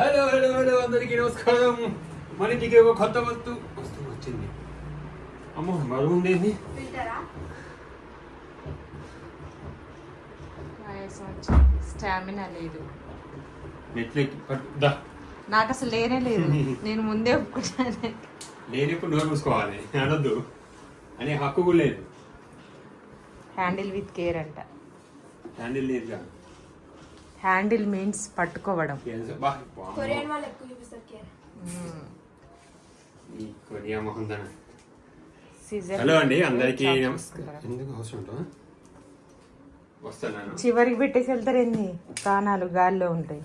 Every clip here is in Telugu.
హలో హలో హలో అందరికీ నమస్కారం. మన ఇంటికి ఒక కొత్త వస్తువు వస్తువు వచ్చింది. అమ్మో మరుగు ఉండేది స్టామినా లేదు. నాకు అసలు లేనే లేదు. నేను ముందే ఒప్పుకున్నాను లేనప్పుడు నోరు మూసుకోవాలి. అనొద్దు. అనే హక్కు కూడా లేదు. హ్యాండిల్ విత్ కేర్ అంట. హ్యాండిల్ లేదుగా. హ్యాండిల్ మీన్స్ పట్టుకోవడం. హలో అండి అందరికీ చివరికి పెట్టేసి వెళ్తారు ఏంది? ప్రాణాలు గాల్లో ఉంటాయి.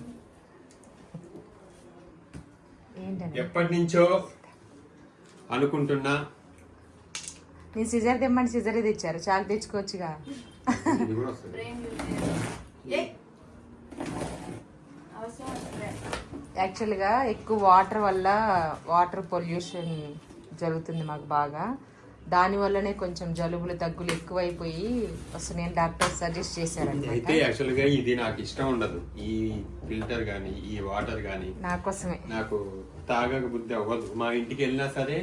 ఎప్పటి నుంచో అనుకుంటున్నా. నేను సిజర్ తెమ్మని సిజరే తెచ్చారు. చాకు తెచ్చుకోవచ్చుగా ఇది కూడా వస్తుంది బ్రెయిన్ యూజ్ ఏ అవసరం వస్తుంది యాక్చువల్గా ఎక్కువ వాటర్ వల్ల వాటర్ పొల్యూషన్ జరుగుతుంది మాకు బాగా. దాని వల్లనే కొంచెం జలుబులు దగ్గులు ఎక్కువైపోయి అసలు నేను డాక్టర్ సజెస్ట్ అయితే చేశారనమాట యాక్చువల్గా ఇది నాకు ఇష్టం ఉండదు. ఈ ఫిల్టర్ గానీ ఈ వాటర్ గానీ నా కోసమే నాకు తాగక బుద్ధి అవ్వదు. మా ఇంటికి వెళ్ళినా సరే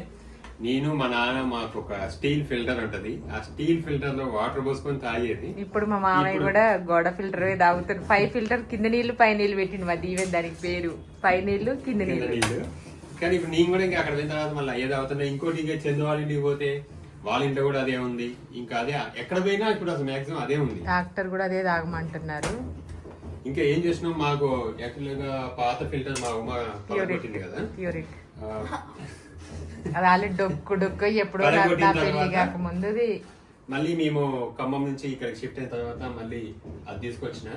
నేను మా నాన్న మాకు ఒక స్టీల్ ఫిల్టర్ ఉంటది. ఆ స్టీల్ ఫిల్టర్లో వాటర్ పోసుకొని తాగేది. ఇప్పుడు మా మామయ్య కూడా గోడ ఫిల్టర్ తాగుతాడు. పై ఫిల్టర్ కింద నీళ్ళు పై నీళ్ళు పెట్టిండు మా దీవెన్ దానికి పేరు. పై నీళ్ళు కింద నీళ్ళు. కానీ ఇప్పుడు నేను కూడా ఇంకా అక్కడ పోయిన తర్వాత మళ్ళీ అయ్యేది అవుతున్నా ఇంకోటి ఇంకా చందు వాళ్ళ ఇంటికి పోతే వాళ్ళ ఇంట్లో కూడా అదే ఉంది. ఇంకా అదే ఎక్కడ పోయినా ఇప్పుడు అసలు మాక్సిమం అదే ఉంది. డాక్టర్ కూడా అదే తాగమంటున్నారు. ఇంకా ఏం చేసినాం మాకు యాక్చువల్గా పాత ఫిల్టర్ మా ఉమ్మ పగలగొట్టింది కదా. ఆల్రెడీ డొక్కు డొక్కు ఎప్పుడో నా పెళ్ళి కాక ముందుది మళ్ళీ మేము ఖమ్మం నుంచి ఇక్కడికి షిఫ్ట్ అయిన తర్వాత మళ్ళీ అది తీసుకొచ్చిన.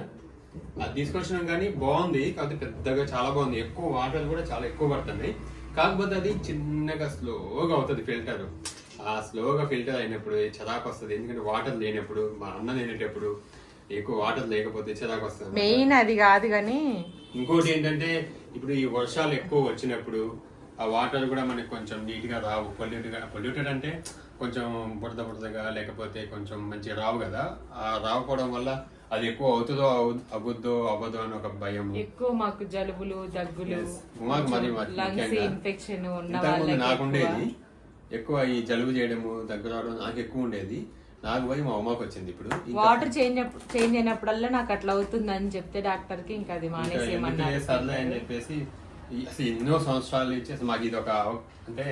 అది తీసుకొచ్చినాం కానీ బాగుంది కాకపోతే పెద్దగా చాలా బాగుంది. ఎక్కువ వాటర్ కూడా చాలా ఎక్కువ పడుతున్నాయి. కాకపోతే అది చిన్నగా స్లోగా అవుతుంది ఫిల్టర్. ఆ స్లోగా ఫిల్టర్ అయినప్పుడు చిరాకు వస్తుంది ఎందుకంటే వాటర్ లేనప్పుడు మా అన్న లేనేటప్పుడు ఎక్కువ వాటర్ లేకపోతే చిరాకు వస్తుంది. మెయిన్ అది కాదు కానీ ఇంకోటి ఏంటంటే ఇప్పుడు ఈ వర్షాలు ఎక్కువ వచ్చినప్పుడు ఆ వాటర్ కూడా మనకి కొంచెం నీట్గా రావు. పొల్యూట్గా పొల్యూటెడ్ అంటే కొంచెం బురద బురదగా లేకపోతే కొంచెం మంచిగా రావు కదా. ఆ రాకపోవడం వల్ల అది ఎక్కువ అవుతుందో అవు- అవ్వద్దో అవ్వదో అని ఒక భయం ఎక్కువ మాకు జలుబులు దగ్గులు. మాకు మరి ఇన్ఫెక్షన్ ఉన్న నాకు ఉండేది. ఎక్కువ. ఈ జలుబు చేయడము దగ్గర రావడం నాకు ఎక్కువ ఉండేది. నాకు పోయి మా అమ్మకి వచ్చింది ఇప్పుడు. వాటర్ చేంజ్ చేంజ్ అయినప్పుడల్లా నాకు అట్లా అవుతుంది అని చెప్తే డాక్టర్కి ఇంకా అది మానేసేయమన్నారు. ఎందుకులే సర్లే అని చెప్పేసి అసలు ఎన్నో సంవత్సరాల నుంచి అసలు మాకు ఇది ఒక అంటే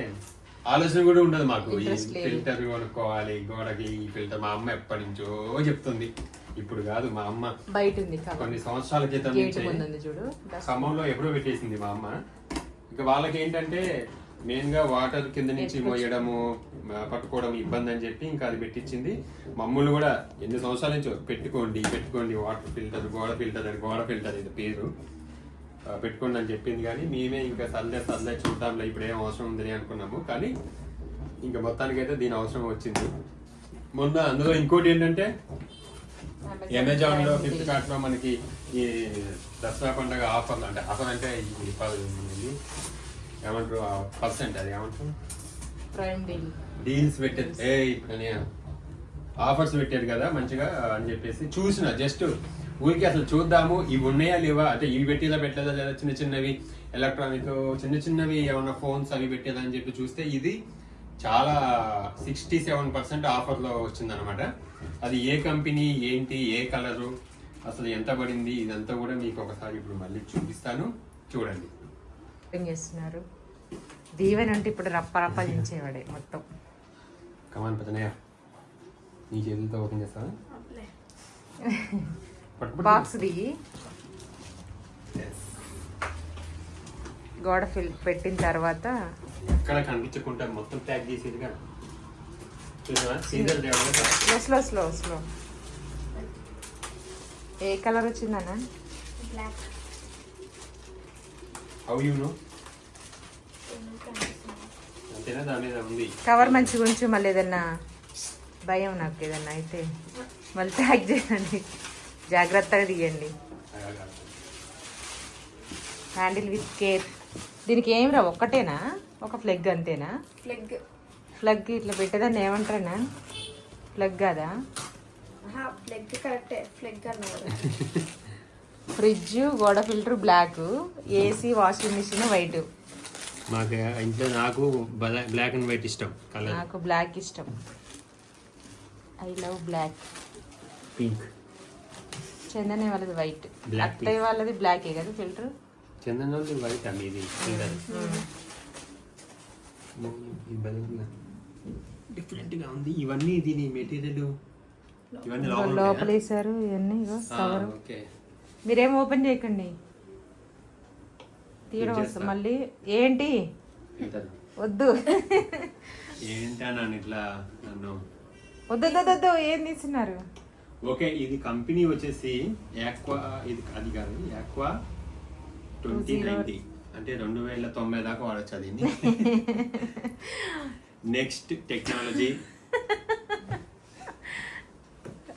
ఆలోచన కూడా ఉండదు మాకు. ఈ. ఫిల్టర్ కొనుక్కోవాలి గోడకి ఈ ఫిల్టర్. మా అమ్మ ఎప్పటి నుంచో చెప్తుంది. ఇప్పుడు కాదు మా అమ్మ. బయట ఉంది కొన్ని సంవత్సరాల క్రితం నుంచి ఖమ్మంలో ఎప్పుడో పెట్టేసింది మా అమ్మ. ఇంకా వాళ్ళకి ఏంటంటే మెయిన్గా వాటర్ కింద నుంచి మోయడము పట్టుకోవడం ఇబ్బంది అని చెప్పి ఇంకా అది పెట్టించింది. మమ్మల్ని కూడా ఎన్ని సంవత్సరాల నుంచి పెట్టుకోండి పెట్టుకోండి వాటర్ ఫిల్టర్ గోడ ఫిల్టర్ అని గోడ ఫిల్టర్ ఇది పేరు. పెట్టుకోండి అని చెప్పింది కానీ మేమే ఇంకా సర్లే సర్లే చూద్దాంలే ఇప్పుడు ఏం అవసరం ఉందని అనుకున్నాము. కానీ ఇంకా మొత్తానికైతే దీని అవసరం వచ్చింది. మొన్న అందులో ఇంకోటి ఏంటంటే అమెజాన్లో ఫ్లిప్కార్ట్లో మనకి ఈ దసరా పండుగ ఆఫర్ అంటే ఆఫర్ అంటే ఏమంటారు? పర్సెంట్ అది ఏమంటారు? డీల్స్ పెట్టేది. ఏ ఇప్పుడు ఆఫర్స్ పెట్టారు కదా మంచిగా అని చెప్పేసి చూసిన జస్ట్ ఊరికి అసలు చూద్దాము. ఇవి ఉన్నాయా లేవా? అంటే ఇవి పెట్టేదా పెట్టలేదా? లేదా చిన్న చిన్నవి ఎలక్ట్రానిక్ చిన్న చిన్నవి ఏమన్నా ఫోన్స్ అవి పెట్టేదా అని చెప్పి చూస్తే ఇది చాలా సిక్స్టీ సెవెన్ పర్సెంట్ ఆఫర్లో వచ్చిందనమాట అది ఏ కంపెనీ ఏంటి ఏ కలరు అసలు ఎంత పడింది? ఇదంతా కూడా మీకు ఒకసారి ఇప్పుడు మళ్ళీ చూపిస్తాను. చూడండి. చేస్తున్నారు? దీవెన్ అంటే ఇప్పుడు రప్ప రప్ప మొత్తం. కమాన్ పెద్దనయ్య. నీ చేతులతో ఓపెన్ చేస్తావా? పట్టుబట్టు. బాక్స్ దిగి. గోడ ఫిల్ పెట్టిన తర్వాత ఎక్కడ కనిపించకుండా మొత్తం ప్యాక్ సీజర్ తేవడం స్లో స్లో స్లో స్లో ఏ కలర్ వచ్చిందన్న? బ్లాక్. హౌ యూ నో అంతేనా? దాని మీద ఉంది. కవర్ మంచిగా ఉంచు మళ్ళీ ఏదన్నా భయం నాకు ఏదన్నా అయితే. మళ్ళీ ప్యాక్ చేయండి. జాగ్రత్తగా తీయండి. హ్యాండిల్ విత్ కేర్ దీనికి ఏం రా ఒక్కటేనా? ఒక ఫ్లెగ్ అంతేనా? ఫ్లెగ్ ఫ్లగ్ ఇట్లా పెట్టేదాన్ని ఏమంటారనా ఫ్లగ్ కాదా? ఫ్లెగ్ కరెక్టే. ఫ్లెగ్ అన్నారు. ఫ్రిడ్జ్ గోడ filter black AC washing machine white మాకు ఇంట్లో నాకు బ్లాక్ అండ్ వైట్ ఇష్టం కలర్ నాకు బ్లాక్ ఇష్టం. ఐ లవ్ బ్లాక్ పింక్ చందనే వాళ్ళది వైట్ అత్తయ్య వాళ్ళది బ్లాకే కదా ఫిల్టర్ చందన్ వాళ్ళది వైట్ అమ్మ ఇది డిఫరెంట్గా ఉంది. ఇవన్నీ దీని మెటీరియల్ ఇవన్నీ లోపల? వేసారు ఇవన్నీ కవర్ ఓకే. మీరేం ఓపెన్ చేయకండి. తీయడం వస్తుంది. మళ్ళీ ఏంటి. వద్దు. ఏంటా ఇట్లా నన్ను? వద్దు వద్దు, వద్దు. ఏం తీస్తున్నారు? ఓకే ఇది కంపెనీ వచ్చేసి యాక్వా ఇది అది కాదు యాక్వా ట్వంటీ నైన్టీ. అంటే రెండు వేల తొంభై దాకా వాడచ్చు అది. Next technology.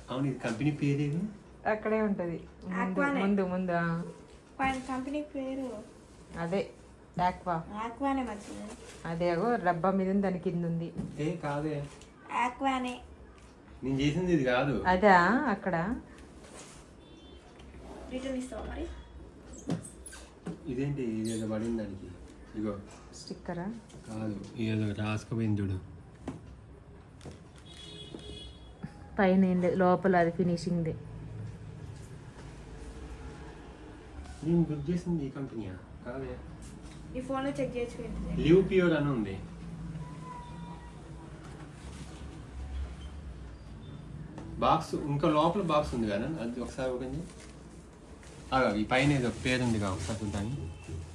అవును ఇది కంపెనీ పేరు ఏది? అక్కడే ఉంటది. ముందు. ముందు కంపెనీ పేరు. అదే ఆక్వా ఆక్వానే మంచిది అదే రబ్బా మీద దాని కింద ఉంది ఏ కాదే. ఆక్వానే నేను చేసింది ఇది కాదు. అదా అక్కడ. రిటర్న్ ఇస్తావా మరి? ఇదేంటి? ఇది ఏదో పడింది దానికి. ఇగో స్టిక్కరా? కాదు. ఏదో రాసుకుపోయింది చూడు. పైన ఏం లేదు, లోపల అది ఫినిషింగ్ది. నేను బుక్ చేసింది ఈ కంపెనీయా? కాదే. ఈ ఫోన్లో చెక్ చేసుకోండి లివ్ ప్యూర్ అని ఉంది. బాక్స్ ఇంకా లోపల బాక్స్ ఉంది కదా అది ఒకసారి ఓపెన్ చేయి. ఆగా, ఈ పైన ఏదో పేరు ఉంది కదా ఒకసారి చూద్దాం.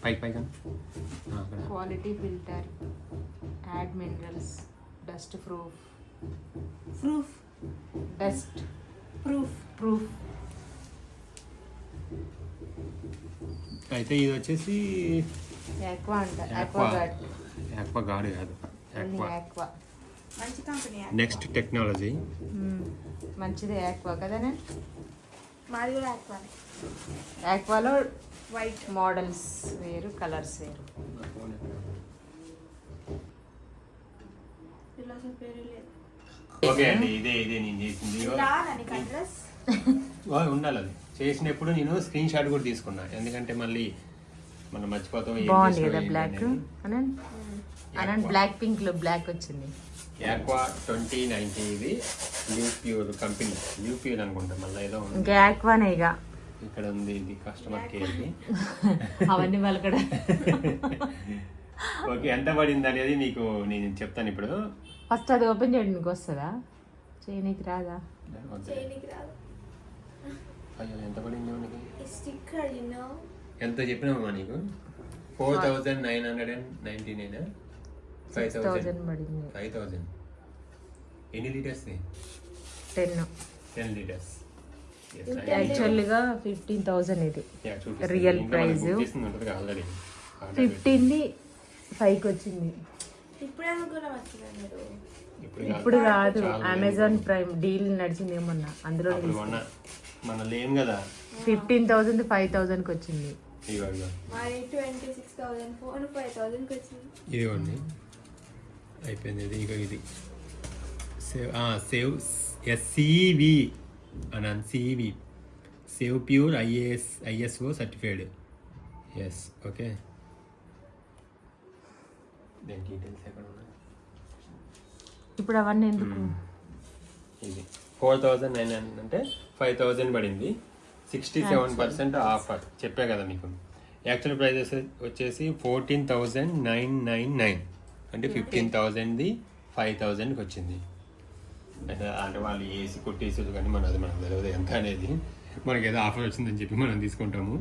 పైకి పైకి అక్కడ. Quality filter add minerals dust proof proof dust proof proof అయితే ఇది వచ్చేసి ఆక్వా అంట. Aqua guard. యాక్వా గాడు కాదు. యాక్వా ఆక్వా మంచి కంపెనీ నెక్స్ట్ టెక్నాలజీ మంచిదే ఆక్వా కదనే? మాది కూడా ఆక్వానే ఆక్వాలో వైట్ మోడల్స్ వేరు కలర్స్ వేరు. ఓకే అండి ఇదే ఇదే నేను చేసింది. ఉండాలి అది. చేసినప్పుడు నేను స్క్రీన్ షాట్ కూడా తీసుకున్నా. ఎందుకంటే మళ్ళీ మనం మర్చిపోతాం బాగుంది కదా బ్లాక్. అనండి అనండి బ్లాక్ పింక్లో బ్లాక్ వచ్చింది. యాక్వా ట్వంటీ నైన్టీ ఇది new pure company new pure అనుకుంటా మళ్ళీ ఏదో ఉంది. ఇంకా ఆక్వానే ఇక. ఇక్కడ ఉంది ఇది కస్టమర్ కేర్ది అవన్నీ వాళ్ళు కూడా ఓకే ఎంత పడింది అనేది మీకు నేను చెప్తాను ఇప్పుడు. ఫస్ట్ అది ఓపెన్ చేయండి మీకు వస్తుందా? చేయనీకి రాదా? వద్దు. చేయనికి రాదు. అయ్యో ఎంత పడింది ఎంత చెప్పినామా నీకు? Four thousand nine hundred and ninety nine five thousand పడింది. ఫైవ్ థౌజండ్ ఎన్ని లీటర్స్ టెన్. Ten litres. యాక్చువల్గా ఫిఫ్టీన్ థౌజండ్ ఇది. Real price. ఆల్రెడీ ఫిఫ్టీన్ది ఫైవ్కి వచ్చింది. ఇప్పుడు కాదు. అమెజాన్ ప్రైమ్ డీల్ నడిచింది ఏమన్నా? అందులో అప్పుడు మొన్న మన లేం కదా. Fifteen six thousand phone five థౌసండ్కి వచ్చింది. ఇదిగోండి. అయిపోయింది ఇది ఇక ఇది. సేవ్ సేవ్ ఎస్సివి అన్నాను CV. Save pure IAS ISO certified. Yes okay. దాని డీటెయిల్స్ ఎక్కడ ఉన్నాయి? ఇప్పుడు అవన్నీ ఎందుకు? ఇది ఫోర్ థౌజండ్ నైన్ అంటే ఫైవ్ థౌజండ్ పడింది. Sixty seven percent offer. చెప్పా కదా మీకు. యాక్చువల్ ప్రైజెస్ వచ్చేసి fourteen thousand nine nine nine. అంటే ఫిఫ్టీన్ థౌజండ్ది ఫైవ్ థౌజండ్కి వచ్చింది. అంటే వాళ్ళు ఏసీ కొట్టేసేది కానీ మన అది మనకు తెలియదు ఎంత అనేది. మనకి ఏదో ఆఫర్ వచ్చిందని చెప్పి మనం తీసుకుంటాము.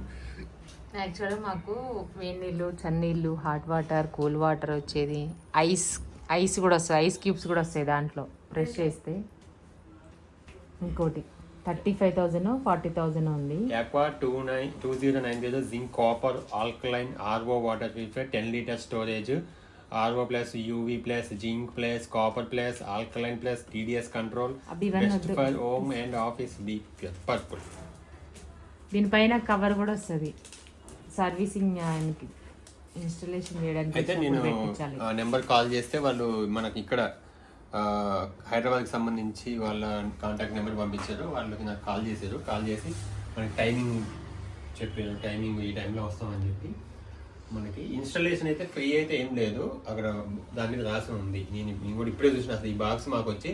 యాక్చువల్గా మాకు వేడి నీళ్ళు చన్నీళ్ళు హాట్ వాటర్ కూల్ వాటర్ వచ్చేది. ఐస్ ఐస్ కూడా వస్తుంది ఐస్ క్యూబ్స్ కూడా వస్తాయి దాంట్లో. ప్రెష్ చేస్తే ఇంకోటి. Thirty five thousand forty thousand ఉంది. Aqua 29 2090 zinc copper alkaline RO water filter 10 liter storage RO plus UV plus zinc plus copper plus alkaline plus TDS control అవి ఇవన్నీ best వద్దు. for home and office the purple. దీనిపైన కవర్ కూడా వస్తుంది. సర్వీసింగ్ ఆయనకి ఇన్స్టలేషన్ చేయడానికి అయితే నేను నెంబర్ కాల్ చేస్తే వాళ్ళు మనకి ఇక్కడ హైదరాబాద్కి సంబంధించి వాళ్ళ కాంటాక్ట్ నెంబర్ పంపించారు. వాళ్ళకి నాకు కాల్ చేశారు. కాల్ చేసి మనకి టైమింగ్ చెప్పిన టైమింగ్ ఈ టైంలో వస్తామని చెప్పి. మనకి ఇన్స్టాలేషన్ అయితే ఫ్రీ అయితే ఏం లేదు. అక్కడ దాని మీద రాసి ఉంది. నేను నేను కూడా ఇప్పుడే చూసిన అసలు ఈ బాక్స్ మాకు వచ్చి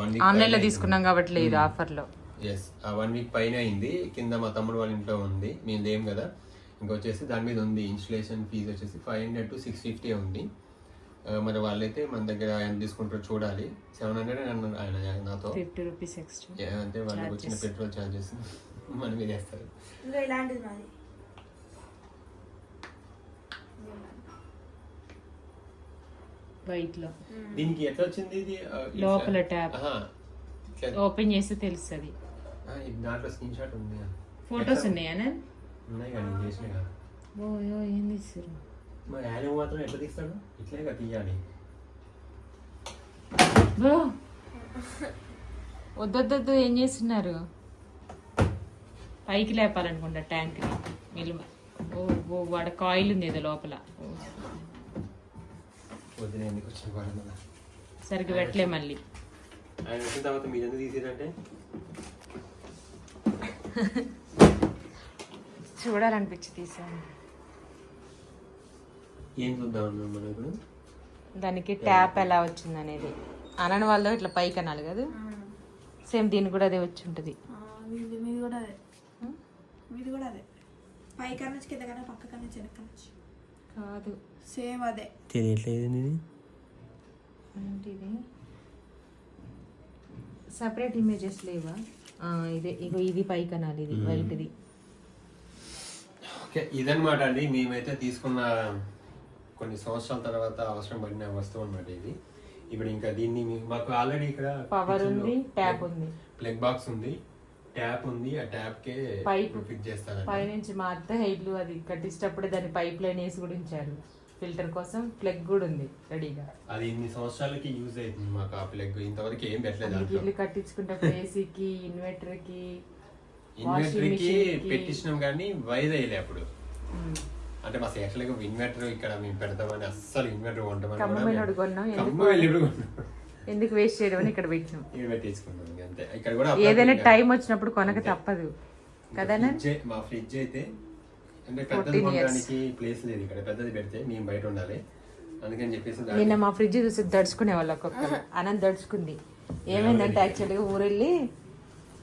వన్ వీక్ ఆన్లైన్లో తీసుకున్నాం కాబట్టి లేదు ఆఫర్లో ఎస్ ఆ వన్ వీక్ పైన అయింది. కింద మా తమ్ముడు వాళ్ళ ఇంట్లో ఉంది. మేము లేం కదా. ఇంకొచ్చేసి దాని మీద ఉంది ఇన్స్టలేషన్ ఫీజు వచ్చేసి five hundred to six fifty ఉంది. మరి వాళ్ళైతే మన దగ్గర ఆయన తీసుకుంటారో చూడాలి. సెవెన్ హండ్రెడ్ ఆయన నాతో. ఫిఫ్టీ రూపీస్ ఎక్స్ట్రా అంటే వాళ్ళకి వచ్చిన పెట్రోల్ ఛార్జెస్ మన మీద వేస్తారు. మాది వైట్లో దీనికి ఎట్లా వచ్చింది ఇది లోపల ట్యాప్. ఆహా. ఇట్లా- ఓపెన్ చేస్తే తెలుస్తుంది. ఆ, ఇది దాంట్లో స్క్రీన్ షాట్ ఉంది. ఫొటోస్ ఉన్నాయా ఉన్నాయి కానీ నేను చేసిన కదా. ఓ ఓ, ఏం తీస్తారు మరి ఆయన మాత్రం ఎట్లా తీస్తాడు? ఇట్లే కదా తీయాలి. బో. వద్దొద్దొద్దు ఏం చేస్తున్నారు? పైకి లేపాలనుకుంటా ట్యాంక్ ఓ ఓ వాడ కాయిల్ ఉంది ఏదో లోపల. ఎందుకు వచ్చిన సరిగ్గా పెట్టలే మళ్ళీ. ఆయన వచ్చిన తర్వాత మీరు ఎందుకు తీసేదంటే చూడాలనిపించి తీసాను ఏం చూద్దాం అన్నాం మనం ఇప్పుడు? దానికి ట్యాప్ ఎలా వచ్చింది అనేది అనని వాళ్ళు ఇట్లా పైకి అనాలి కదా? సేమ్ దీనికి కూడా అదే వచ్చి ఉంటుంది. మీది కూడా అదే. మీది కూడా అదే. పై కన్నా కింద కన్నా పక్క కన్నా కాదు. సేమ్ అదే. తెలియట్లేదు ఏంటిది? సపరేట్ ఇమేజెస్ లేవా? ఆ, ఇదే ఇగో ఇది పైకి అనాలి ఇది వైట్ది. ఓకే ఇదన్నమాట అండి. మేమైతే తీసుకున్న కొన్ని సంవత్సరాల తర్వాత అవసరం పడిన వస్తువు అన్నమాట ఇది. ఇప్పుడు ఇంకా దీన్ని మాకు ఆల్రెడీ ఇక్కడ పవర్ ఉంది ట్యాప్ ఉంది. ప్లగ్ బాక్స్ ఉంది. ట్యాప్ ఉంది ఆ ట్యాప్ కే పైపు. ఫిక్స్ చేస్తారండి పైనుంచి మా అత్త హైట్లు అది కట్టించేటప్పుడే దాన్ని పైప్ లైన్ వేసి కూడా ఉంచారు. ఫిల్టర్ కోసం ప్లగ్ కూడా ఉంది రెడీగా. అది ఇన్ని సంవత్సరాలకి యూజ్ అవుతుంది మాకు ఆ ప్లగ్. ఇంతవరకు ఏం పెట్టలేదు ఇల్లు కట్టించుకుంటే ఏసీకి ఇన్వర్టర్కి ఇన్వర్టర్కి పెట్టించినాం కానీ వైర్ అయ్యలే అప్పుడు. అంటే మా యాక్చువల్గా ఇన్వర్టర్ ఇక్కడ మేము పెడతామని అస్సలు ఇన్వర్టర్ కొంటామని కూడా ఖమ్మం మేము- వెళ్ళి కొన్నాం. ఎందుకు వేస్ట్ చేయడం అని ఇక్కడ పెట్టినాం. ఇక్కడ కూడా ఏదైనా టైం వచ్చినప్పుడు కొనక తప్పదు. ఫ్రిడ్జ్ మా ఫ్రిడ్జ్ అయితే అంటే పెద్దది 14 years. కొనడానికి ప్లేస్ లేదు ఇక్కడ. పెద్దది పెడితే మేము బయట ఉండాలి. అందుకని చెప్పేసి దాన్ని- నిన్న మా ఫ్రిడ్జ్ చూసి దడుచుకునే వాళ్ళు ఒక్కొక్కరు. అనంత దడుచుకుంది. ఏమైందంటే యాక్చువల్గా ఊరెళ్ళి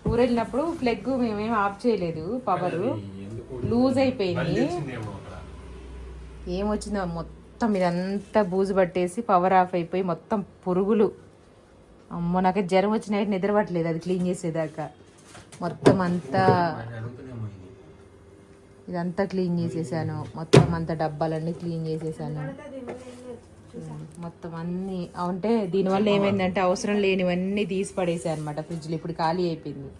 ఊరెళ్ళినప్పుడు ఫ్లెగ్ మేమేం ఆఫ్ చేయలేదు పవర్ లూజ్ అయిపోయింది. ఏమొచ్చిందో మొత్తం ఇదంతా బూజు పట్టేసి పవర్ ఆఫ్ అయిపోయి మొత్తం పురుగులు. అమ్మో నాకు జ్వరం వచ్చిన నైట్ నిద్ర పట్టలేదు అది క్లీన్ చేసేదాకా. మొత్తం అంతా ఇదంతా క్లీన్ చేసేసాను. మొత్తం అంతా డబ్బాలన్నీ క్లీన్ చేసేసాను. మొత్తం అన్ని అంటే దీనివల్ల ఏమైందంటే అవసరం లేనివన్నీ తీసి పడేసాయి అనమాట ఫ్రిడ్జ్లో. ఇప్పుడు ఖాళీ అయిపోయింది.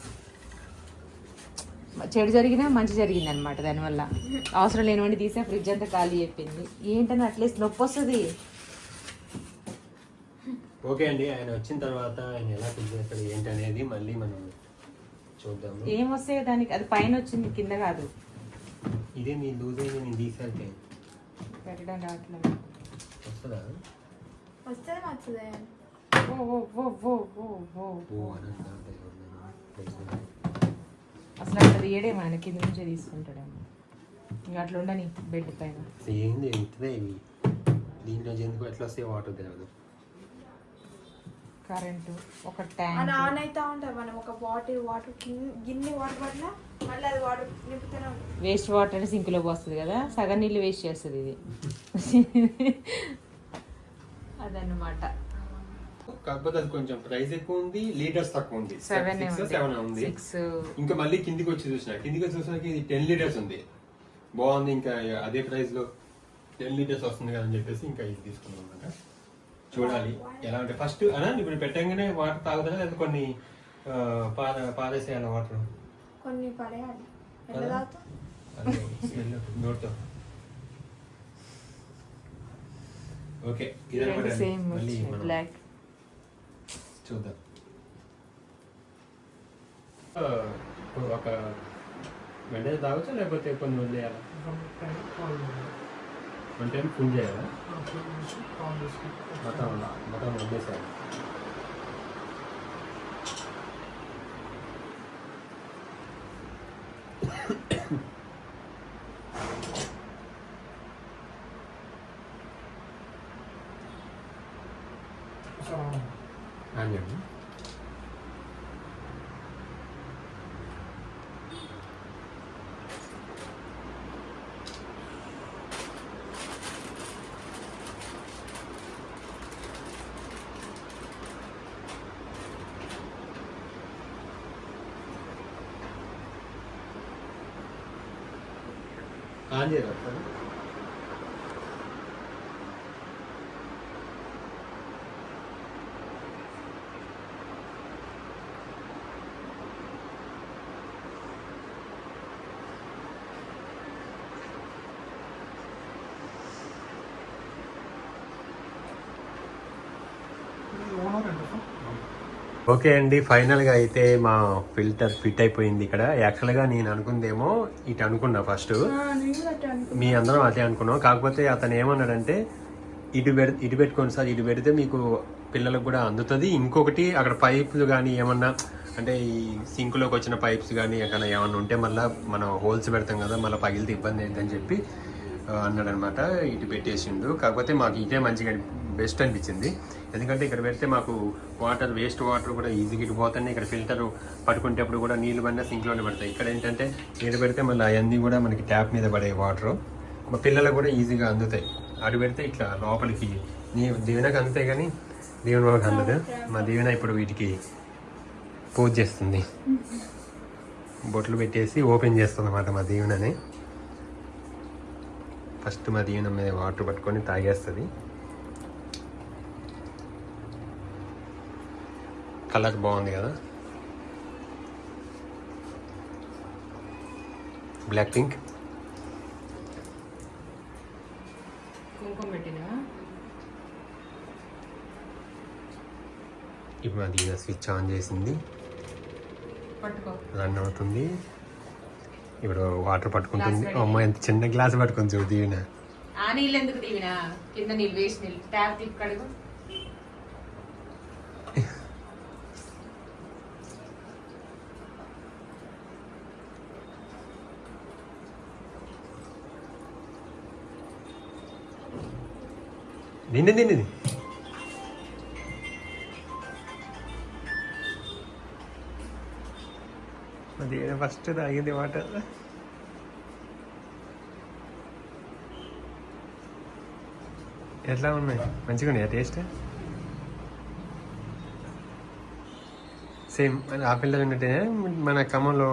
చెడు జరిగినా మంచి జరిగింది అనమాట దానివల్ల. అవసరం లేనివన్నీ తీసా ఫ్రిడ్జ్ అంతా ఖాళీ అయిపోయింది. ఏంటని అట్లీస్ట్ నొప్పి వస్తుంది. ఓకే అండి ఆయన వచ్చిన తర్వాత ఆయన ఎలా ఫిల్ చేస్తాడు ఏంటి అనేది మళ్ళీ మనం చూద్దాము. ఏం వస్తాయి దానికి? అది పైన వచ్చింది కింద కాదు. ఇదే మీ లూజ్ అయింది నేను తీసేస్తే పెట్టడం రావట్లేదు వస్తుందా? వస్తే నచ్చుదే ఓ ఓ ఓ ఓ ఓ ఓ. అసలు అట్లా తీయడే మన కింద నుంచే తీసుకుంటాడేమో. ఇంకా అట్లా ఉండని బెడ్ పైన. ఏంది ఇవి దీంట్లో ఎందుకు ఎట్లా వస్తే వాటర్ తెలియదు కరెంటు ఒక అని ట్యాంక్. ఆన్ అవుతా ఉంటారు. మనం ఒక బాటిల్ వాటర్ గిన్నె వాటర్ పట్టినా మళ్ళీ అది వాటర్ నింపుతూనే ఉంటుంది వేస్ట్ వాటర్ సింక్లో పోస్తుంది కదా సగం నీళ్ళు వేస్ట్ చేస్తుంది ఇది. అదన్నమాట. కాకపోతే అది కొంచెం ప్రైస్ ఎక్కువ ఉంది లీటర్స్ తక్కువ ఉంది. సెవెన్ సెవెన్ ఉంది. ఇంకా మళ్ళీ కిందికి వచ్చి చూసిన కిందికి వచ్చి చూసినాక ఇది టెన్ లీటర్స్ ఉంది. బాగుంది ఇంకా అదే ప్రైస్లో టెన్ లీటర్స్ వస్తుంది కదా అని చెప్పేసి ఇంకా ఇది తీసుకున్నాం అనమాట చూడాలి. ఎలా అంటే ఫస్ట్ అనా ఇప్పుడు పెట్టంగానే వాటర్ తాగుతారా? లేదా కొన్ని ఆ, పార పారేసేయాలి వాటర్? కొన్ని పడేయాలి. ఎట్లా తాగుతాం అది స్మెల్ నోట్తో. ఓకే ఇదన్నమాట సేమ్ మళ్ళీ మనం బ్లాక్ చూద్దాం. ఆ, ఇప్పుడు ఒక వెంటనే తాగొచ్చా? లేకపోతే కొన్ని వదిలేయాలా. వన్ టైం ఫుల్ చేయాలా? మొత్తం మొత్తం వదిలేసాను ఆన్ చేయరా ఒకసారి? ఓకే అండి ఫైనల్గా అయితే మా ఫిల్టర్ ఫిట్ అయిపోయింది ఇక్కడ. యాక్చువల్గా నేను అనుకుందేమో ఇటు అనుకున్నా ఫస్ట్. మీ అందరం అదే అనుకున్నాం. కాకపోతే అతను ఏమన్నాడంటే ఇటు పెడి ఇటు పెట్టుకోండి సార్ ఇటు పెడితే మీకు పిల్లలకు కూడా అందుతుంది. ఇంకొకటి అక్కడ పైపులు కానీ ఏమన్నా అంటే ఈ సింక్లోకి వచ్చిన పైప్స్ కానీ ఎక్కడ ఏమన్నా ఉంటే మళ్ళీ మనం హోల్స్ పెడతాం కదా మళ్ళీ పగిలితే ఇబ్బంది ఏంటని చెప్పి అన్నాడు అనమాట ఇటు పెట్టేసిండు. కాకపోతే మాకు ఇదే మంచిగా బెస్ట్ అనిపించింది. ఎందుకంటే ఇక్కడ పెడితే మాకు వాటర్ వేస్ట్ వాటర్ కూడా ఈజీగా ఇటు పోతాయి ఇక్కడ ఫిల్టర్ పట్టుకునేటప్పుడు కూడా నీళ్ళు పడినా సింక్లోనే పడతాయి. ఇక్కడ ఏంటంటే నీళ్ళు పెడితే మళ్ళీ అవన్నీ కూడా మనకి ట్యాప్ మీద పడే వాటర్. మా పిల్లలకు కూడా ఈజీగా అందుతాయి. అటు పెడితే ఇట్లా లోపలికి నీ దీవెనకు అందుతాయి కానీ దీవెన వాళ్ళకి అందదు. మా దీవెన ఇప్పుడు వీటికి పూజ చేస్తుంది. బొట్లు పెట్టేసి ఓపెన్ చేస్తుంది అన్నమాట మా దీవెనని. ఫస్ట్ మా దీవెన మీద వాటర్ పట్టుకొని తాగేస్తుంది. కలర్ బాగుంది కదా? బ్లాక్ పింక్ ఇప్పుడు అది స్విచ్ ఆన్ చేసింది. రన్ అవుతుంది. ఇప్పుడు వాటర్ పట్టుకుంటుంది. అమ్మ ఎంత చిన్న గ్లాస్ పట్టుకుంది చూడు దీవెన. ఆ నీళ్ళు ఎందుకు దీవినా? కింద నీళ్ళు వేసి నీళ్ళు. ట్యాప్ తిప్పి కడుగు. నిండి నిండి అది ఫస్ట్ తాగింది వాటర్ ఎట్లా ఉన్నాయి? మంచిగా ఉన్నాయా టేస్ట్ సేమ్ ఆ ఫిల్టర్ ఉన్నట్టే మన ఖమ్మంలో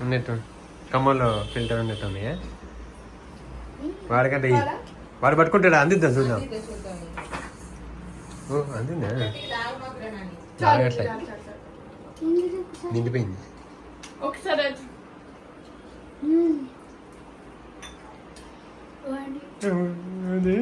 ఉన్నట్టు ఖమ్మంలో ఫిల్టర్ ఉన్నట్టు ఉన్నాయా? వాడికంటే వాడు పట్టుకుంటాడా అందిద్దాం చూద్దాం అందిందా. తాగట్లే. నిండిపోయింది ఒకసారి. అది